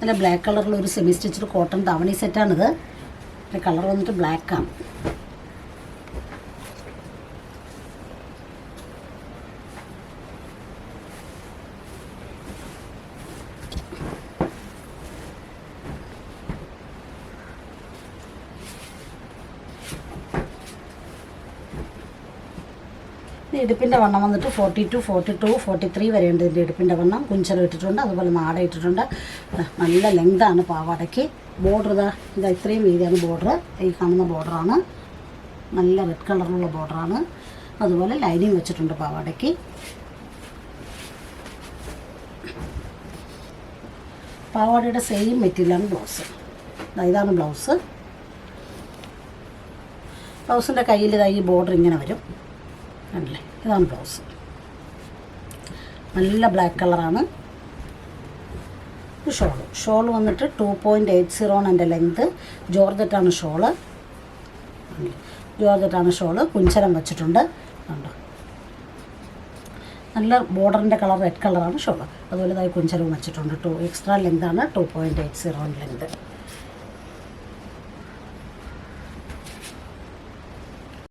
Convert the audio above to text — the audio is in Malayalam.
നല്ല ബ്ലാക്ക് കളറിൽ ഒരു സെമി സ്റ്റിച്ചഡ് കോട്ടൺ ധാവണി സെറ്റാണിത് കളർ വന്നിട്ട് ബ്ലാക്കാണ് ഇടുപ്പിന്റെ വണ്ണം വന്നിട്ട് forty two forty two forty three വരെയുണ്ട് ഇതിന്റെ ഇടുപ്പിന്റെ വണ്ണം. കുഞ്ചലം ഇട്ടിട്ടുണ്ട് അതുപോലെ നാട ഇട്ടിട്ടുണ്ട്. നല്ല ലെങ്താണ് പാവാടയ്ക്ക് ബോർഡർ ഇതാ ഇതാ ഇത്രയും വീതിയാണ് ബോർഡർ ഈ കാണുന്ന ബോർഡറാണ് നല്ല റെഡ് കളറിലുള്ള ബോർഡറാണ് അതുപോലെ ലൈനിങ് വെച്ചിട്ടുണ്ട് പാവാടയ്ക്ക് പാവാടയുടെ സെയിം മെറ്റീരിയലാണ് ബ്ലൗസ് ഇതാ ഇതാണ് ബ്ലൗസ് ബ്ലൗസിന്റെ കയ്യിൽ ഇതായി ബോർഡർ ഇങ്ങനെ വരും. കണ്ടില്ലേ? ഇതാണ് ബ്ലൗസ് നല്ല ബ്ലാക്ക് കളറാണ് ഷോൾ ഷോൾ വന്നിട്ട് ടു പോയിന്റ് എയ്റ്റ് സീറോ ആണ് എന്റെ ലെങ്ത് ജോർജറ്റാണ് ഷോൾ ജോർജറ്റാണ് ഷോൾ കുഞ്ചരം വെച്ചിട്ടുണ്ട്. കണ്ടോ? നല്ല ബോർഡറിന്റെ കളർ റെഡ് കളറാണ് ഷോൾ അതുപോലെ ഇതായി കുഞ്ചരവും വെച്ചിട്ടുണ്ട്. Two extra ലെങ്താണ് two point eight zero length